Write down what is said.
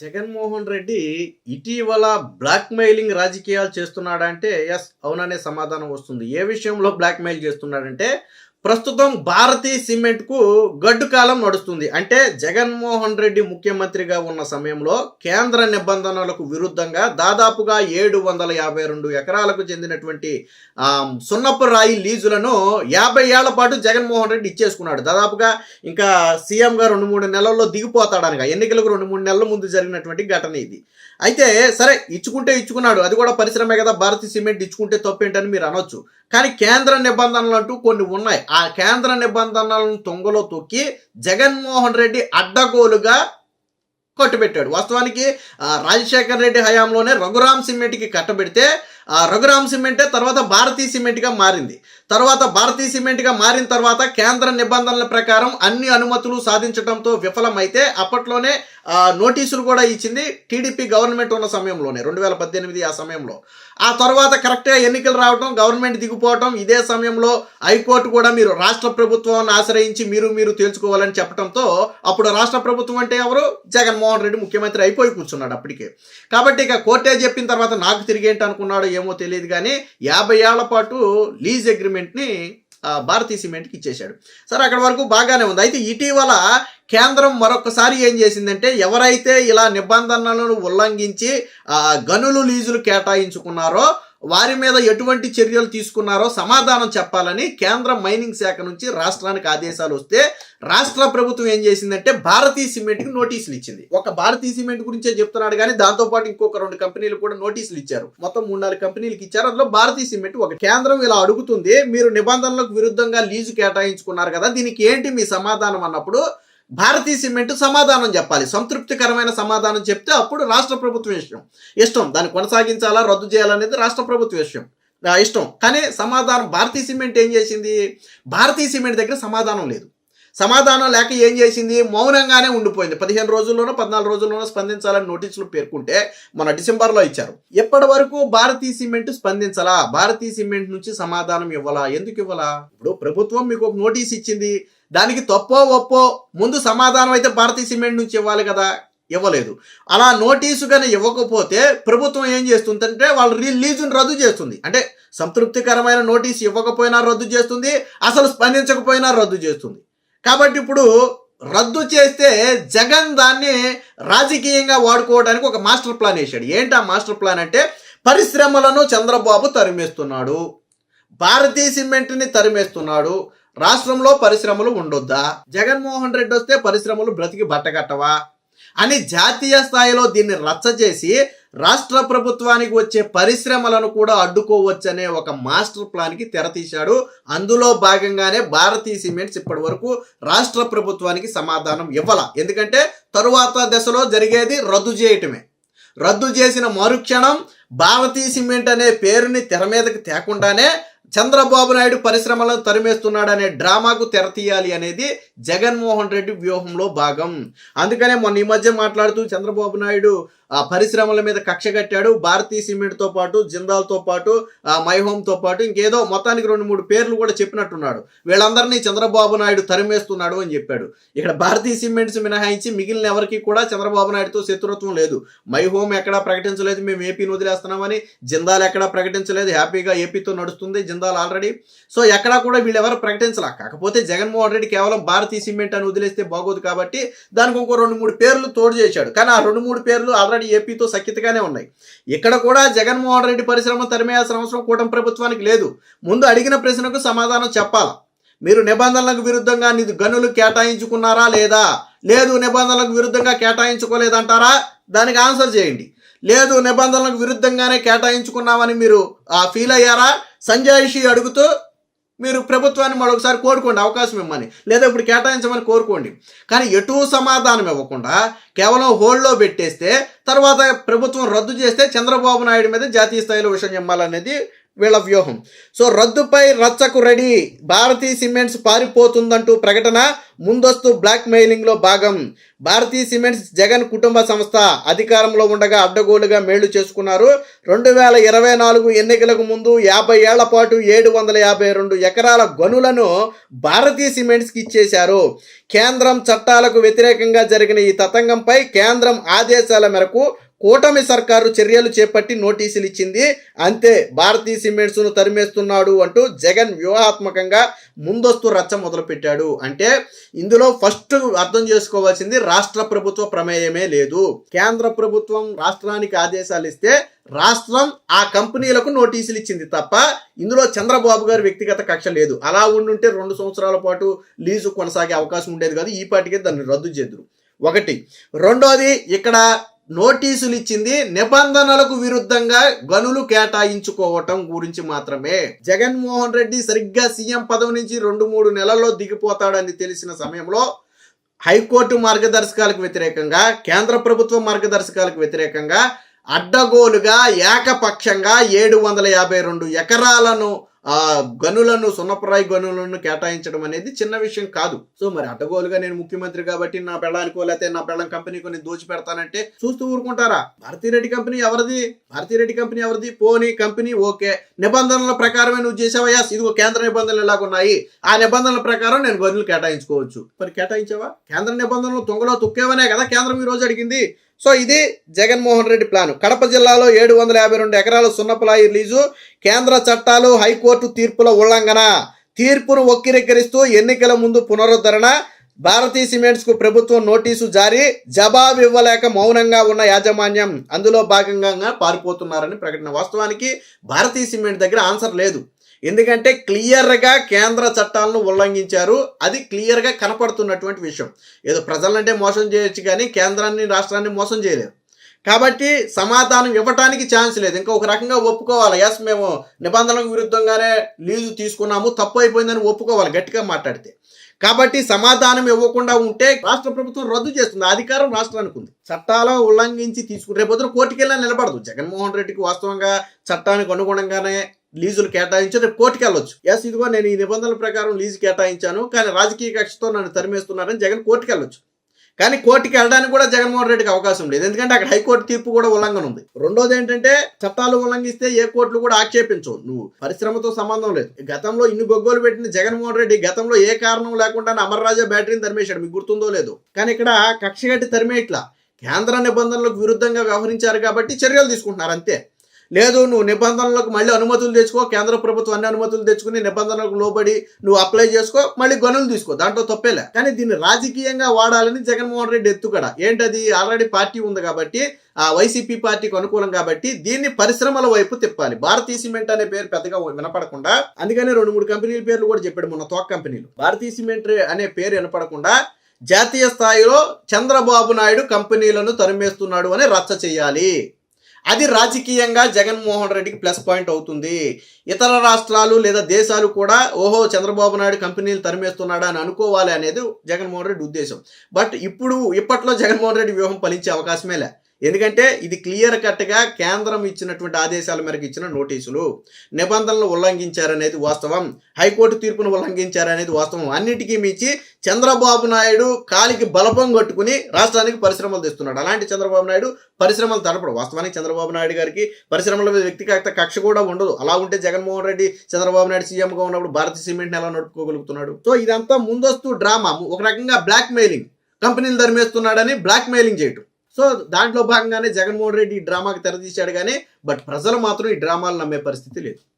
జగన్మోహన్ రెడ్డి ఇటీవల బ్లాక్మెయిలింగ్ రాజకీయాలు చేస్తున్నాడంటే ఎస్ అవుననే సమాధానం వస్తుంది. ఏ విషయంలో బ్లాక్మెయిల్ చేస్తున్నాడంటే ప్రస్తుతం భారతీ సిమెంట్కు గడ్డు కాలం నడుస్తుంది. అంటే జగన్మోహన్ రెడ్డి ముఖ్యమంత్రిగా ఉన్న సమయంలో కేంద్ర నిబంధనలకు విరుద్ధంగా దాదాపుగా ఏడు వందల యాభై రెండు ఎకరాలకు చెందినటువంటి ఆ, సున్నపు రాయి లీజులను యాభై ఏళ్ళ పాటు జగన్మోహన్ రెడ్డి ఇచ్చేసుకున్నాడు. దాదాపుగా ఇంకా సీఎంగా రెండు మూడు నెలల్లో దిగిపోతాడనగా ఎన్నికలకు రెండు మూడు నెలల ముందు జరిగినటువంటి ఘటన ఇది. అయితే సరే ఇచ్చుకుంటే ఇచ్చుకున్నాడు. అది కూడా పరిశ్రమే కదా భారతీ సిమెంట్ ఇచ్చుకుంటే తప్పేంటని మీరు అనొచ్చు. కానీ కేంద్ర నిబంధనలు అంటూ కొన్ని ఉన్నాయి. ఆ కేంద్ర నిబంధనలను తొంగలో తొక్కి జగన్మోహన్ రెడ్డి అడ్డగోలుగా కట్టుబెట్టాడు వాస్తవానికి రాజశేఖర్ రెడ్డి హయాంలోనే రఘురామ్ సిమెంట్కి కట్టబెడితే రఘురామ్ సిమెంటే తర్వాత భారతీ సిమెంట్గా మారింది. తర్వాత భారతీ సిమెంట్గా మారిన తర్వాత కేంద్ర నిబంధనల ప్రకారం అన్ని అనుమతులు సాధించడంతో విఫలమైతే అప్పట్లోనే నోటీసులు కూడా ఇచ్చింది టీడీపీ గవర్నమెంట్ ఉన్న సమయంలోనే రెండు వేల పద్దెనిమిది ఆ సమయంలో. ఆ తర్వాత కరెక్ట్గా ఎన్నికలు రావడం గవర్నమెంట్ దిగిపోవటం ఇదే సమయంలో హైకోర్టు కూడా మీరు రాష్ట్ర ప్రభుత్వాన్ని ఆశ్రయించి మీరు మీరు తేల్చుకోవాలని చెప్పడంతో అప్పుడు రాష్ట్ర ప్రభుత్వం అంటే ఎవరు? జగన్మోహన్ రెడ్డి ముఖ్యమంత్రి అయిపోయి కూర్చున్నాడు అప్పటికే. కాబట్టి ఇక కోర్టే చెప్పిన తర్వాత నాకు తిరిగేంటి అనుకున్నాడు ఏమో తెలియదు కానీ యాభై ఏళ్ళ పాటు లీజ్ అగ్రిమెంట్ని భారతీయ సిమెంట్కి ఇచ్చేశాడు. సరే అక్కడ వరకు బాగానే ఉంది. అయితే ఇటీవల కేంద్రం మరొకసారి ఏం చేసిందంటే ఎవరైతే ఇలా నిబంధనలను ఉల్లంఘించి గనులు లీజులు కేటాయించుకున్నారో వారి మీద ఎటువంటి చర్యలు తీసుకున్నారో సమాధానం చెప్పాలని కేంద్ర మైనింగ్ శాఖ నుంచి రాష్ట్రానికి ఆదేశాలు వస్తే రాష్ట్ర ప్రభుత్వం ఏం చేసిందంటే భారతీయ సిమెంట్కి నోటీసులు ఇచ్చింది. ఒక భారతీయ సిమెంట్ గురించే చెప్తున్నాడు కానీ దాంతోపాటు ఇంకొక రెండు కంపెనీలు కూడా నోటీసులు ఇచ్చారు. మొత్తం మూడు నాలుగు కంపెనీలకు ఇచ్చారు. అందులో భారతీ సిమెంట్ ఒక కేంద్రం ఇలా అడుగుతుంది మీరు నిబంధనలకు విరుద్ధంగా లీజు కేటాయించుకున్నారు కదా దీనికి ఏంటి మీ సమాధానం అన్నప్పుడు భారతీయ సిమెంట్ సమాధానం చెప్పాలి. సంతృప్తికరమైన సమాధానం చెప్తే అప్పుడు రాష్ట్ర ప్రభుత్వం ఇష్టం. ఇష్టం. దాన్ని కొనసాగించాలా రద్దు చేయాలనేది రాష్ట్ర ప్రభుత్వ విషయం ఇష్టం. కానీ సమాధానం భారతీయ సిమెంట్ ఏం చేసింది? భారతీయ సిమెంట్ దగ్గర సమాధానం లేదు. సమాధానం లేక ఏం చేసింది? మౌనంగానే ఉండిపోయింది. పదిహేను రోజుల్లోనో పద్నాలుగు రోజుల్లోనో స్పందించాలని నోటీసులు పేర్కొంటే మన డిసెంబర్లో ఇచ్చారు. ఎప్పటి వరకు భారతీయ సిమెంట్ స్పందించాలా? భారతీయ సిమెంట్ నుంచి సమాధానం ఇవ్వాలా? ఎందుకు ఇవ్వాలా? ఇప్పుడు ప్రభుత్వం మీకు ఒక నోటీస్ ఇచ్చింది. దానికి తప్పో ఒప్పో ముందు సమాధానం అయితే భారతీయ సిమెంట్ నుంచి ఇవ్వాలి కదా? ఇవ్వలేదు. అలా నోటీసు కానీ ఇవ్వకపోతే ప్రభుత్వం ఏం చేస్తుందంటే వాళ్ళ రిలీజును రద్దు చేస్తుంది. అంటే సంతృప్తికరమైన నోటీసు ఇవ్వకపోయినా రద్దు చేస్తుంది అసలు స్పందించకపోయినా రద్దు చేస్తుంది. కాబట్టి ఇప్పుడు రద్దు చేస్తే జగన్ దాన్ని రాజకీయంగా వాడుకోవడానికి ఒక మాస్టర్ ప్లాన్ వేశాడు. ఏంటి ఆ మాస్టర్ ప్లాన్ అంటే పరిశ్రమలను చంద్రబాబు తరిమేస్తున్నాడు. భారతీయ సిమెంట్ని తరిమేస్తున్నాడు. రాష్ట్రంలో పరిశ్రమలు ఉండొద్దా? జగన్మోహన్ రెడ్డి వస్తే పరిశ్రమలు బ్రతికి బట్టగట్టవా అని జాతీయ స్థాయిలో దీన్ని రచ్చ చేసి రాష్ట్ర ప్రభుత్వానికి వచ్చే పరిశ్రమలను కూడా అడ్డుకోవచ్చనే ఒక మాస్టర్ ప్లాన్కి తెరతీశాడు అందులో భాగంగానే భారతీయ సిమెంట్స్ ఇప్పటి వరకు రాష్ట్ర ప్రభుత్వానికి సమాధానం ఇవ్వాల. ఎందుకంటే తరువాత దశలో జరిగేది రద్దు చేయటమే. రద్దు చేసిన మరుక్షణం భారతీయ సిమెంట్ అనే పేరుని తెర మీదకి తేకుండానే చంద్రబాబు నాయుడు పరిశ్రమలను తరిమేస్తున్నాడనే డ్రామాకు తెరతీయాలి అనేది జగన్మోహన్ రెడ్డి వ్యూహంలో భాగం. అందుకనే మొన్న ఈ మధ్య మాట్లాడుతూ చంద్రబాబు నాయుడు ఆ పరిశ్రమల మీద కక్ష కట్టాడు. భారతీయ సిమెంట్తో పాటు జిందాల్తో పాటు ఆ మైహోమ్తో పాటు ఇంకేదో మొత్తానికి రెండు మూడు పేర్లు కూడా చెప్పినట్టున్నాడు. వీళ్ళందరినీ చంద్రబాబు నాయుడు తరిమేస్తున్నాడు అని చెప్పాడు. ఇక్కడ భారతీయ సిమెంట్స్ మినహాయించి మిగిలిన ఎవరికి కూడా చంద్రబాబు నాయుడుతో శత్రుత్వం లేదు. మై హోమ్ ఎక్కడా ప్రకటించలేదు మేము ఏపీని వదిలేస్తున్నామని జిందాల్ ఎక్కడా ప్రకటించలేదు హ్యాపీగా ఏపీతో నడుస్తుంది జిందాల్ ఆల్రెడీ. సో ఎక్కడా కూడా వీళ్ళు ఎవరు ప్రకటించలా. కాకపోతే జగన్మోహన్ రెడ్డి కేవలం భారత మారుతి సిమెంట్ అని వదిలేస్తే బాగోదు కాబట్టి దానికి ఇంకో రెండు మూడు పేర్లు తోడు చేశాడు. కానీ ఆ రెండు మూడు పేర్లు ఆల్రెడీ ఏపీతో సఖ్యతగానే ఉన్నాయి. ఇక్కడ కూడా జగన్మోహన్ రెడ్డి పరిశ్రమ తరిమేయాల్సిన అవసరం కూటమి ప్రభుత్వానికి లేదు. ముందు అడిగిన ప్రశ్నకు సమాధానం చెప్పాలా? మీరు నిబంధనలకు విరుద్ధంగా నిధు గనులు కేటాయించుకున్నారా లేదా? లేదు నిబంధనలకు విరుద్ధంగా కేటాయించుకోలేదంటారా? దానికి ఆన్సర్ చేయండి. లేదు నిబంధనలకు విరుద్ధంగానే కేటాయించుకున్నామని మీరు ఫీల్ అయ్యారా? సంజయ్ అడుగుతూ మీరు ప్రభుత్వాన్ని మరొకసారి కోరుకోండి అవకాశం ఇవ్వమని. లేదా ఇప్పుడు కేటాయించమని కోరుకోండి. కానీ ఎటు సమాధానం ఇవ్వకుండా కేవలం హోల్డ్లో పెట్టేస్తే తర్వాత ప్రభుత్వం రద్దు చేస్తే చంద్రబాబు నాయుడు మీద జాతీయ స్థాయిలో విషయం చెప్పాలనేది వీళ్ళ వ్యూహం. సో రద్దుపై రచ్చకు రెడీ. భారతీ సిమెంట్స్ పారిపోతుందంటూ ప్రకటన. ముందస్తు బ్లాక్ మెయిలింగ్లో భాగం. భారతీ సిమెంట్స్ జగన్ కుటుంబ సంస్థ అధికారంలో ఉండగా అడ్డగోలుగా మేళ్ళు చేసుకున్నారు. రెండు వేల ఇరవై నాలుగు ఎన్నికలకు ముందు యాభై ఏళ్ళ పాటు ఏడు వందల యాభై రెండు ఎకరాల గనులను భారతీ సిమెంట్స్కి ఇచ్చేశారు. కేంద్రం చట్టాలకు వ్యతిరేకంగా జరిగిన ఈ తతంగంపై కేంద్రం ఆదేశాల మేరకు కూటమి సర్కారు చర్యలు చేపట్టి నోటీసులు ఇచ్చింది. అంతే భారతీయ సిమెంట్స్ను తరిమేస్తున్నాడు అంటూ జగన్ వ్యూహాత్మకంగా ముందస్తు రచ్చ మొదలుపెట్టాడు. అంటే ఇందులో ఫస్ట్ అర్థం చేసుకోవాల్సింది రాష్ట్ర ప్రభుత్వ ప్రమేయమే లేదు. కేంద్ర ప్రభుత్వం రాష్ట్రానికి ఆదేశాలు ఇస్తే రాష్ట్రం ఆ కంపెనీలకు నోటీసులు ఇచ్చింది తప్ప ఇందులో చంద్రబాబు గారి వ్యక్తిగత కక్ష లేదు. అలా ఉండుంటే రెండు సంవత్సరాల పాటు లీజు కొనసాగే అవకాశం ఉండేది కాదు. ఈ పాటికే దాన్ని రద్దు చేద్దరు. ఒకటి. రెండోది ఇక్కడ నోటీసులు ఇచ్చింది నిబంధనలకు విరుద్ధంగా గనులు కేటాయించుకోవటం గురించి మాత్రమే. జగన్మోహన్ రెడ్డి సరిగ్గా సీఎం పదవి నుంచి రెండు మూడు నెలల్లో దిగిపోతాడని తెలిసిన సమయంలో హైకోర్టు మార్గదర్శకాలకు వ్యతిరేకంగా కేంద్ర ప్రభుత్వ మార్గదర్శకాలకు వ్యతిరేకంగా అడ్డగోలుగా ఏకపక్షంగా ఏడు వందల యాభై రెండు ఎకరాలను ఆ గనులను సున్నపరాయి గనులను కేటాయించడం అనేది చిన్న విషయం కాదు. సో మరి అడ్డగోలుగా నేను ముఖ్యమంత్రి కాబట్టి నా పెళ్ళానికో లేకపోతే నా పెళ్ళం కంపెనీకో నేను దోచి పెడతానంటే చూస్తూ ఊరుకుంటారా? భారతీరెడ్డి కంపెనీ ఎవరిది? భారతీరెడ్డి కంపెనీ ఎవరిది? పోనీ కంపెనీ ఓకే. నిబంధనల ప్రకారమే నువ్వు చేసావయ్యా? ఇదిగో కేంద్ర నిబంధనలు ఎలాగున్నాయి ఆ నిబంధనల ప్రకారం నేను గనులు కేటాయించుకోవచ్చు. మరి కేటాయించావా? కేంద్ర నిబంధనలు తొంగలో తొక్కేవనే కదా కేంద్రం ఈ రోజు అడిగింది. సో ఇది జగన్మోహన్ రెడ్డి ప్లాన్. కడప జిల్లాలో ఏడు వందల యాభై రెండు ఎకరాల సున్నపులాయి లీజు కేంద్ర చట్టాలు హైకోర్టు తీర్పుల ఉల్లంఘన. తీర్పును వక్కిరెక్కరిస్తూ ఎన్నికల ముందు పునరుద్ధరణ. భారతీ సిమెంట్స్కు ప్రభుత్వం నోటీసు జారీ. జవాబు ఇవ్వలేక మౌనంగా ఉన్న యాజమాన్యం అందులో భాగంగా పారిపోతున్నారని ప్రకటన. వాస్తవానికి భారతీ సిమెంట్ దగ్గర ఆన్సర్ లేదు. ఎందుకంటే క్లియర్గా కేంద్ర చట్టాలను ఉల్లంఘించారు. అది క్లియర్గా కనపడుతున్నటువంటి విషయం. ఏదో ప్రజలంటే మోసం చేయొచ్చు కానీ కేంద్రాన్ని రాష్ట్రాన్ని మోసం చేయలేదు. కాబట్టి సమాధానం ఇవ్వటానికి ఛాన్స్ లేదు. ఇంకా ఒక రకంగా ఒప్పుకోవాలి. ఎస్ మేము నిబంధనలకు విరుద్ధంగానే లీజు తీసుకున్నాము తప్పు అయిపోయిందని ఒప్పుకోవాలి గట్టిగా మాట్లాడితే. కాబట్టి సమాధానం ఇవ్వకుండా ఉంటే రాష్ట్ర ప్రభుత్వం రద్దు చేస్తుంది. అధికారం రాష్ట్రానికి ఉంది. చట్టాలు ఉల్లంఘించి తీసుకుని రేపొద్దున కోర్టుకెళ్ళినా నిలబడదు. జగన్మోహన్ రెడ్డికి వాస్తవంగా చట్టానికి అనుగుణంగానే లీజులు కేటాయించి రేపు కోర్టుకి వెళ్ళొచ్చు. ఎస్ ఇదిగో నేను ఈ నిబంధనల ప్రకారం లీజు కేటాయించాను కానీ రాజకీయ కక్షతో నన్ను తరిమేస్తున్నారని జగన్ కోర్టుకి వెళ్ళొచ్చు. కానీ కోర్టుకి వెళ్ళడానికి కూడా జగన్మోహన్ రెడ్డికి అవకాశం లేదు. ఎందుకంటే అక్కడ హైకోర్టు తీర్పు కూడా ఉల్లంఘన ఉంది. రెండోది ఏంటంటే చట్టాలు ఉల్లంఘిస్తే ఏ కోర్టులు కూడా ఆక్షేపించవు. నువ్వు పరిశ్రమతో సంబంధం లేదు. గతంలో ఇన్ని గొగ్గోలు పెట్టిన జగన్మోహన్ రెడ్డి గతంలో ఏ కారణం లేకుండా అమర్రాజా బ్యాటరీని తరిమేశాడు. మీకు గుర్తుందో లేదు. కానీ ఇక్కడ కక్ష గట్టి తరిమేయట్లా కేంద్ర నిబంధనలకు విరుద్ధంగా వ్యవహరించారు కాబట్టి చర్యలు తీసుకుంటున్నారు అంతే. లేదు నువ్వు నిబంధనలకు మళ్ళీ అనుమతులు తెచ్చుకో కేంద్ర ప్రభుత్వం అన్ని అనుమతులు తెచ్చుకుని నిబంధనలకు లోబడి నువ్వు అప్లై చేసుకో మళ్ళీ గనులు తీసుకో. దాంట్లో తప్పేలే. కానీ దీన్ని రాజకీయంగా వాడాలని జగన్మోహన్ రెడ్డి ఎత్తుకడ. ఏంటది? ఆల్రెడీ పార్టీ ఉంది కాబట్టి ఆ వైసీపీ పార్టీకి అనుకూలం కాబట్టి దీన్ని పరిశ్రమల వైపు తిప్పాలి. భారతీ సిమెంట్ అనే పేరు పెద్దగా వినపడకుండా అందుకనే రెండు మూడు కంపెనీల పేర్లు కూడా చెప్పాడు మొన్న తోక కంపెనీలు. భారతీ సిమెంట్ అనే పేరు వినపడకుండా జాతీయ స్థాయిలో చంద్రబాబు నాయుడు కంపెనీలను తరిమేస్తున్నాడు అని రచ్చ చేయాలి. అది రాజకీయంగా జగన్మోహన్ రెడ్డికి ప్లస్ పాయింట్ అవుతుంది. ఇతర రాష్ట్రాలు లేదా దేశాలు కూడా ఓహో చంద్రబాబు నాయుడు కంపెనీలు తరిమేస్తున్నాడా అని అనుకోవాలి అనేది జగన్మోహన్ రెడ్డి ఉద్దేశం. బట్ ఇప్పుడు ఇప్పట్లో జగన్మోహన్ రెడ్డి వ్యూహం ఫలించే అవకాశమే లే. ఎందుకంటే ఇది క్లియర్ కట్గా కేంద్రం ఇచ్చినటువంటి ఆదేశాల మేరకు ఇచ్చిన నోటీసులు. నిబంధనలు ఉల్లంఘించారనేది వాస్తవం. హైకోర్టు తీర్పును ఉల్లంఘించారనేది వాస్తవం. అన్నిటికీ మించి చంద్రబాబు నాయుడు కాలికి బలపం కట్టుకుని రాష్ట్రానికి పరిశ్రమలు తెస్తున్నాడు. అలాంటి చంద్రబాబు నాయుడు పరిశ్రమలు తడపడు. వాస్తవానికి చంద్రబాబు నాయుడు గారికి పరిశ్రమల మీద వ్యక్తిగత కక్ష కూడా ఉండదు. అలా ఉంటే జగన్మోహన్ రెడ్డి చంద్రబాబు నాయుడు సీఎంగా ఉన్నప్పుడు భారతీయ సిమెంట్ని ఎలా నడుపుకోగలుగుతున్నాడు? సో ఇదంతా ముందస్తు డ్రామా. ఒక రకంగా బ్లాక్ మెయిలింగ్ కంపెనీలు ధర్మేస్తున్నాడని బ్లాక్ మెయిలింగ్ చేయటం. సో దాంట్లో భాగంగానే జగన్మోహన్ రెడ్డి ఈ డ్రామాకి తెరదీశాడు కానీ బట్ ప్రజలు మాత్రం ఈ డ్రామాలు నమ్మే పరిస్థితి లేదు.